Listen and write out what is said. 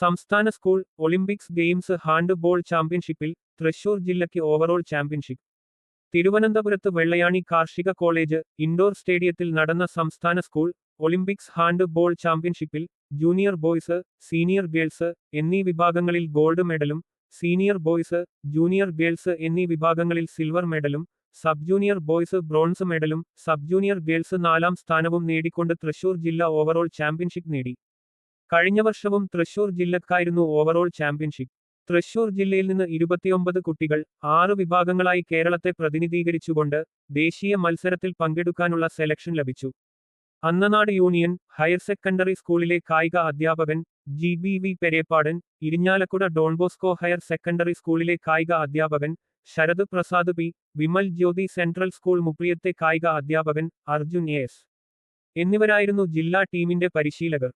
സംസ്ഥാന school Olympics games hand ball ചാമ്പ്യൻഷിപ്പിൽ തൃശൂർ ജില്ലയ്ക്ക് ഓവറോൾ ചാമ്പ്യൻഷിപ്പ്. തിരുവനന്തപുരത്ത് വെള്ളയാണി കാർഷിക കോളേജ് ഇൻഡോർ സ്റ്റേഡിയത്തിൽ നടന്ന സംസ്ഥാന സ്കൂൾ ഒളിമ്പിക്സ് ഹാൻഡ് ബോൾ ചാമ്പ്യൻഷിപ്പിൽ ജൂനിയർ ബോയ്സ് സീനിയർ ഗേൾസ് എന്നീ വിഭാഗങ്ങളിൽ ഗോൾഡ് മെഡലും സീനിയർ ബോയ്സ് ജൂനിയർ ഗേൾസ് എന്നീ വിഭാഗങ്ങളിൽ സിൽവർ മെഡലും സബ് ജൂനിയർ ബോയ്സ് ബ്രോൺസ് മെഡലും സബ് ജൂനിയർ ഗേൾസ് നാലാം സ്ഥാനവും നേടിക്കൊണ്ട് തൃശൂർ ജില്ല ഓവറോൾ ചാമ്പ്യൻഷിപ്പ് നേടി. കഴിഞ്ഞ വർഷവും തൃശൂർ ജില്ലക്കായിരുന്നു ഓവറോൾ ചാമ്പ്യൻഷിപ്പ് തൃശൂർ ജില്ലയിൽ നിന്ന് ഇരുപത്തിയൊമ്പത് കുട്ടികൾ ആറ് വിഭാഗങ്ങളായി കേരളത്തെ പ്രതിനിധീകരിച്ചുകൊണ്ട് ദേശീയ മത്സരത്തിൽ പങ്കെടുക്കാനുള്ള സെലക്ഷൻ ലഭിച്ചു. അന്നനാട് യൂണിയൻ ഹയർ സെക്കൻഡറി സ്കൂളിലെ കായിക അധ്യാപകൻ G B V Perepadan Irinjalakuda Don Bosco higher secondary സ്കൂളിലെ കായിക അധ്യാപകൻ Sarath Prasad P Vimal Jyothi central school മുപ്രിയത്തെ കായിക അധ്യാപകൻ അർജുൻ എസ്. എന്നിവരായിരുന്നു ജില്ലാ ടീമിന്റെ പരിശീലകർ.